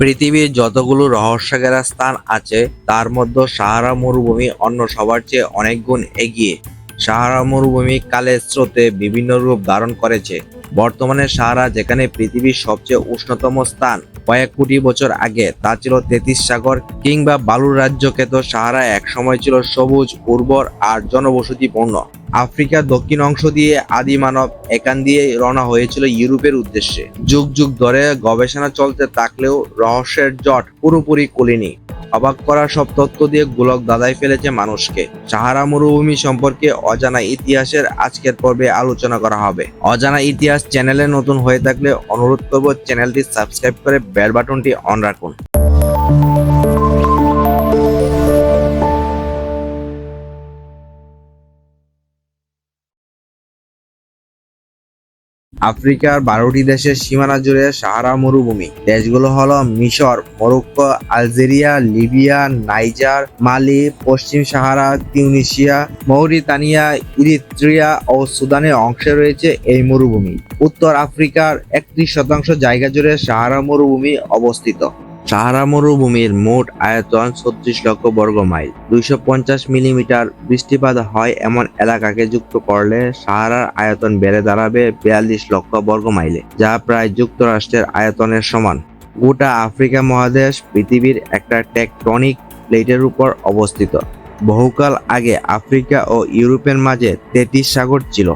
পৃথিবীর যতগুলো রহস্যঘেরা স্থান আছে, তার মধ্যে সাহারা মরুভূমি অন্য সবার চেয়ে অনেক গুণ এগিয়ে। সাহারা মরুভূমি কালের স্রোতে বিভিন্ন রূপ ধারণ করেছে। বর্তমানে সাহারা, যেখানে পৃথিবীর সবচেয়ে উষ্ণতম স্থান, কয়েক কোটি বছর আগে, তা ছিল তেতিস সাগর কিংবা বালুর রাজ্যকে তো সাহারা একসময় ছিল সবুজ, উর্বর আর জনবসতিপূর্ণ। আফ্রিকার দক্ষিণ অংশ দিয়ে আদি মানব এখান দিয়ে রওনা হয়েছিল ইউরোপের উদ্দেশ্যে। যুগ যুগ ধরে গবেষণা চলতে থাকলেও রহস্যের জট পুরোপুরি কুলিনি। অবাক করা সব তথ্য দিয়ে গোলক দাদাই ফেলেছে মানুষকে। সাহারা মরুভূমি সম্পর্কে অজানা ইতিহাসের আজকের পর্বে আলোচনা করা হবে। অজানা ইতিহাস চ্যানেলে নতুন হয়ে থাকলে অনুরোধ করব চ্যানেলটি সাবস্ক্রাইব করে বেল বাটনটি অন রাখুন। আফ্রিকার বারোটি দেশের সীমানা জুড়ে সাহারা মরুভূমি। দেশগুলো হলো মিশর, Morocco, Algeria, Libya, Niger, Mali, পশ্চিম সাহারা তিউনিশিয়া মৌরিতানিয়া, ইরিত্রিয়া ও সুদানের অংশে রয়েছে এই মরুভূমি। উত্তর আফ্রিকার একত্রিশ শতাংশ জায়গা জুড়ে সাহারা মরুভূমি অবস্থিত। সাহারা মরুভূমির মোট আয়তন ছত্রিশ লক্ষ বর্গ মাইল। দুইশো পঞ্চাশ মিলিমিটার বৃষ্টিপাত হয় এমন এলাকাকে যুক্ত করলে সাহারার আয়তন বেড়ে দাঁড়াবে বিয়াল্লিশ লক্ষ বর্গ মাইলে, যা প্রায় যুক্তরাষ্ট্রের আয়তনের সমান। গোটা আফ্রিকা মহাদেশ পৃথিবীর একটা টেকটনিক প্লেটের উপর অবস্থিত। বহুকাল আগে আফ্রিকা ও ইউরোপের মাঝে তেতিস সাগর ছিল।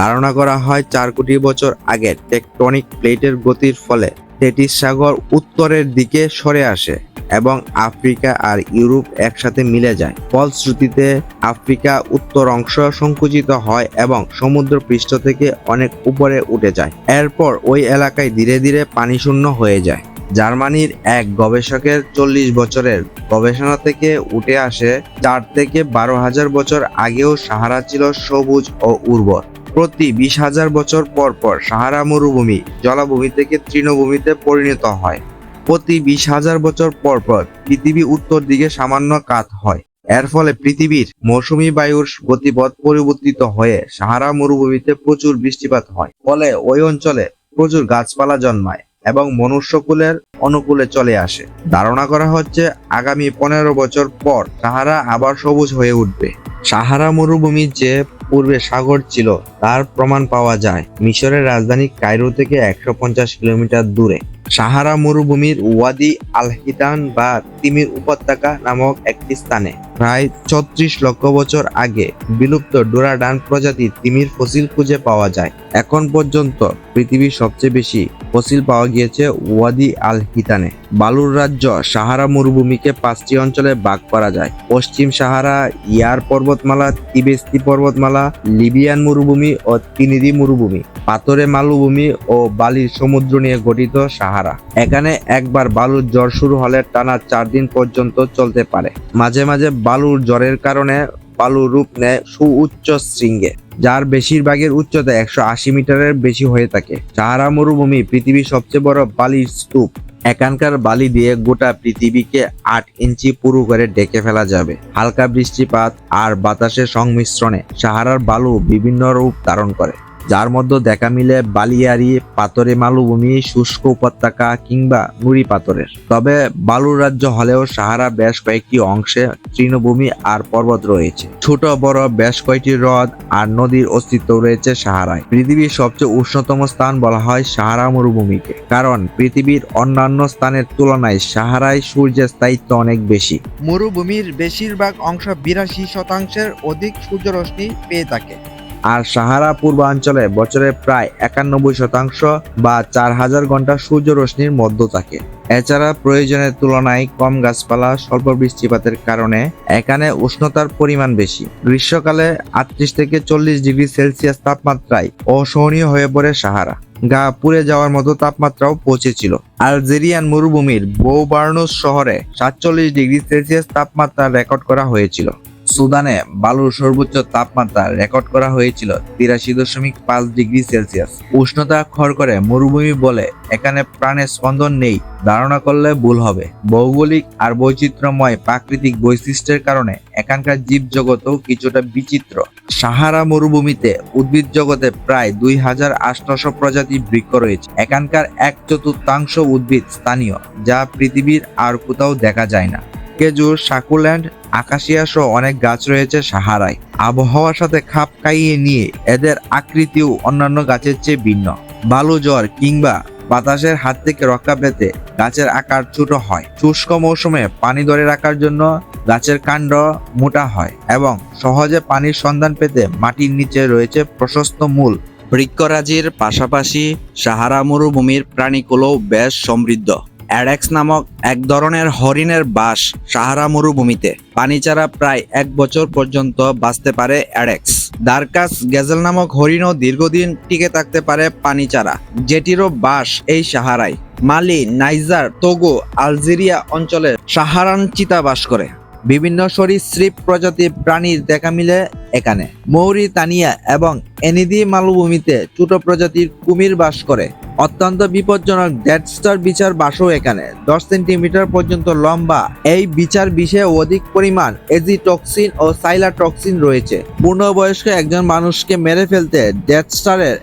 ধারণা করা হয় চার কোটি বছর আগে টেকটনিক প্লেটের গতির ফলে তেটিস সাগর উত্তরের দিকে সরে আসে এবং আফ্রিকা আর ইউরোপ একসাথে মিলে যায়। ফলশ্রুতিতে আফ্রিকা উত্তর অংশ সংকুচিত হয় এবং সমুদ্র পৃষ্ঠ থেকে অনেক উপরে উঠে যায়। এরপর ওই এলাকায় ধীরে ধীরে পানি শূন্য হয়ে যায়। জার্মানির এক গবেষকের চল্লিশ বছরের গবেষণা থেকে উঠে আসে চার থেকে বারো হাজার বছর আগেও সাহারা ছিল সবুজ ও উর্বর। প্রতি বিশ হাজার বছর পর পর সাহারা মরুভূমি জলাভূমি থেকে তৃণভূমিতে পরিণত হয়। প্রতি বিশ হাজার বছর পর পর পৃথিবী উত্তর দিকে সামান্য কাত হয়। এর ফলে পৃথিবীর মৌসুমী বায়ুর গতিপথ পরিবর্তিত হয়ে সাহারা মরুভূমিতে প্রচুর বৃষ্টিপাত হয়। ফলে ওই অঞ্চলে প্রচুর গাছপালা জন্মায় এবং মনুষ্যকুলের অনুকূলে চলে আসে। ধারণা করা হচ্ছে আগামী পনেরো বছর পর সাহারা আবার সবুজ হয়ে উঠবে। সাহারা মরুভূমির যে পূর্বে সাগর ছিল, তার প্রমাণ পাওয়া যায়। মিশরের রাজধানী কায়রো থেকে একশো পঞ্চাশ কিলোমিটার দূরে। সাহারা মরুভূমির ওয়াদি আল হিতান বা তিমির উপত্যকা নামক একটি স্থানে। প্রায় ছত্রিশ লক্ষ বছর আগে বিলুপ্ত ডোরাডান প্রজাতির তিমির ফসিল খুঁজে পাওয়া যায়। এখন পর্যন্ত পৃথিবীর সবচেয়ে বেশি ফসিল পাওয়া গিয়েছে ওয়াদি আল হিতানে বালুর রাজ্য সাহারা মরুভূমিকে পাঁচটি অঞ্চলে ভাগ করা যায়। পশ্চিম সাহারা, ইয়ার পর্বতমালা, তিবেস্তি পর্বতমালা, লিবিয়ান মরুভূমি ও তিনিদি মরুভূমি। পাথরে মালভূমি ও বালির সমুদ্র নিয়ে গঠিত সাহারা। এখানে একবার বালুর জ্বর শুরু হলে টানা চার দিন পর্যন্ত চলতে পারে। মাঝে মাঝে বালুর জ্বরের কারণে বালু রূপ নেয় সুউচ্চ শৃঙ্গে, যার বেশিরভাগের উচ্চতা একশো আশি মিটারের বেশি হয়ে থাকে। সাহারা মরুভূমি পৃথিবীর সবচেয়ে বড় বালির স্তূপ। এখানকার বালি দিয়ে গোটা পৃথিবীকে আট ইঞ্চি পুরু করে ডেকে ফেলা যাবে। হালকা বৃষ্টিপাত আর বাতাসের সংমিশ্রণে সাহারার বালু বিভিন্ন রূপ ধারণ করে। যার মধ্যে দেখা মিলে বালিয়ারি পাথরে মালভূমি, শুষ্ক উপত্যকা কিংবা নুড়ি পাথরের তবে বালুর রাজ্য হলেও সাহারা বেশ কয়েকটি অংশে তৃণভূমি আর পর্বত রয়েছে। ছোট, বড় বেশ কয়েকটি হ্রদ আর নদীর অস্তিত্ব রয়েছে সাহারায়। পৃথিবীর সবচেয়ে উষ্ণতম স্থান বলা হয় সাহারা মরুভূমিকে, কারণ পৃথিবীর অন্যান্য স্থানের তুলনায় সাহারায় সূর্যের স্থায়িত্ব অনেক বেশি। মরুভূমির বেশিরভাগ অংশ বিরাশি শতাংশের অধিক সূর্যরশ্মি পেয়ে থাকে। আর সাহারা পূর্বাঞ্চলে বছরে প্রায় একানব্বই শতাংশ বা চার হাজার ঘণ্টা সূর্য রশ্মির মধ্য থাকে। এছাড়া প্রয়োজনের তুলনায় কম গাছপালা, স্বল্প বৃষ্টিপাতের কারণে এখানে উষ্ণতার পরিমাণ বেশি। গ্রীষ্মকালে আটত্রিশ থেকে চল্লিশ ডিগ্রি সেলসিয়াস তাপমাত্রায় অসহনীয় হয়ে পড়ে সাহারা। গা পুড়ে যাওয়ার মতো তাপমাত্রাও পৌঁছেছিল আলজেরিয়ান মরুভূমির বৌবার্নুস শহরে সাতচল্লিশ ডিগ্রি সেলসিয়াস তাপমাত্রা রেকর্ড করা হয়েছিল। সুদানে বালুর সর্বোচ্চ তাপমাত্রা রেকর্ড করা হয়েছিল তিরাশি দশমিক পাঁচ ডিগ্রি সেলসিয়াস। উষ্ণতা খড় করে মরুভূমি বলে এখানে প্রাণের স্পন্দন নেই, ধারণা করলে ভুল হবে। ভৌগোলিক আর বৈচিত্র্যময় প্রাকৃতিক বৈশিষ্ট্যের কারণে এখানকার জীব জীবজগতও কিছুটা বিচিত্র। সাহারা মরুভূমিতে উদ্ভিদ জগতে প্রায় দুই হাজার আটশো প্রজাতি বৃক্ষ রয়েছে। এখানকার এক চতুর্থাংশ উদ্ভিদ স্থানীয়, যা পৃথিবীর আর কোথাও দেখা যায় না। কেজুর সাকুল্যান্ড আকাশিয়া সহ অনেক গাছ রয়েছে সাহারায়। আবহাওয়ার সাথে খাপ খাইয়ে নিয়ে এদের আকৃতিও অন্যান্য গাছের চেয়ে ভিন্ন। বালু জ্বর কিংবা বাতাসের হাত থেকে রক্ষা পেতে গাছের আকার ছোট হয়। শুষ্ক মৌসুমে পানি ধরে রাখার জন্য গাছের কাণ্ড মোটা হয় এবং সহজে পানির সন্ধান পেতে মাটির নিচে রয়েছে প্রশস্ত মূল। বৃক্ষরাজির পাশাপাশি সাহারা মরুভূমির প্রাণীকুলও বেশ সমৃদ্ধ। অ্যাডেক্স নামক এক ধরনের হরিণের বাস সাহারা মরুভূমিতে। পানি ছাড়া প্রায় এক বছর পর্যন্ত বাঁচতে পারে অ্যাডেক্স দারকাস গেজেল নামক হরিণও দীর্ঘদিন টিকে থাকতে পারে পানি ছাড়া যেটিরও বাস এই সাহারায়। মালি, নাইজার, তোগো, আলজেরিয়া অঞ্চলে সাহারান চিতা বাস করে। বিভিন্ন সরীসৃপ প্রজাতির প্রাণীর দেখা মিলে এখানে। মৌরিতানিয়া এবং এনিদি মালভূমিতে ছোট প্রজাতির কুমির বাস করে। অত্যন্ত বিপজ্জনক ডেডস্টার বিচার বাসও এখানে। দশ সেন্টিমিটার পর্যন্ত লম্বা। এই বিচার বিষে অধিক পরিমাণ এজিটক্সিন ও সাইলাটক্সিন রয়েছে। পূর্ণবয়স্ক একজন মানুষকে মেরে ফেলতে ডেডস্টারের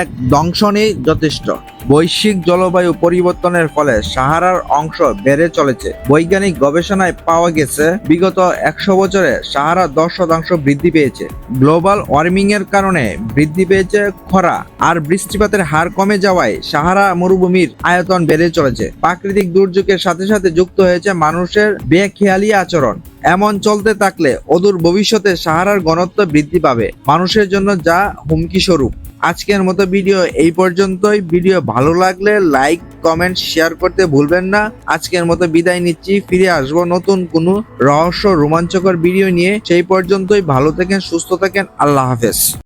এক দংশনই যথেষ্ট। বৈশ্বিক জলবায়ু পরিবর্তনের ফলে সাহারার অংশ বেড়ে চলেছে। বৈজ্ঞানিক গবেষণায় পাওয়া গেছে, বিগত একশো বছরে সাহারা দশ শতাংশ বৃদ্ধি পেয়েছে। গ্লোবাল ওয়ার্মিং এর কারণে বৃদ্ধি পেয়েছে খরা, আর বৃষ্টিপাতের হার কমে যাওয়ায় সাহারা মরুভূমির আয়তন বেড়ে চলেছে। প্রাকৃতিক দুর্যোগের সাথে সাথে যুক্ত হয়েছে মানুষের বেখেয়ালি আচরণ। এমন চলতে থাকলে অদূর ভবিষ্যতে সাহারার ঘনত্ব বৃদ্ধি পাবে। মানুষের জন্য যা হুমকি স্বরূপ আজকের মতো ভিডিও এই পর্যন্তই। ভিডিও ভালো লাগলে লাইক কমেন্ট শেয়ার করতে ভুলবেন না। আজকের মতো বিদায় নিচ্ছি। ফিরে আসব নতুন কোনো রহস্য রোমাঞ্চকর ভিডিও নিয়ে। সেই পর্যন্তই ভালো থাকেন, সুস্থ থাকেন। আল্লাহ হাফেজ।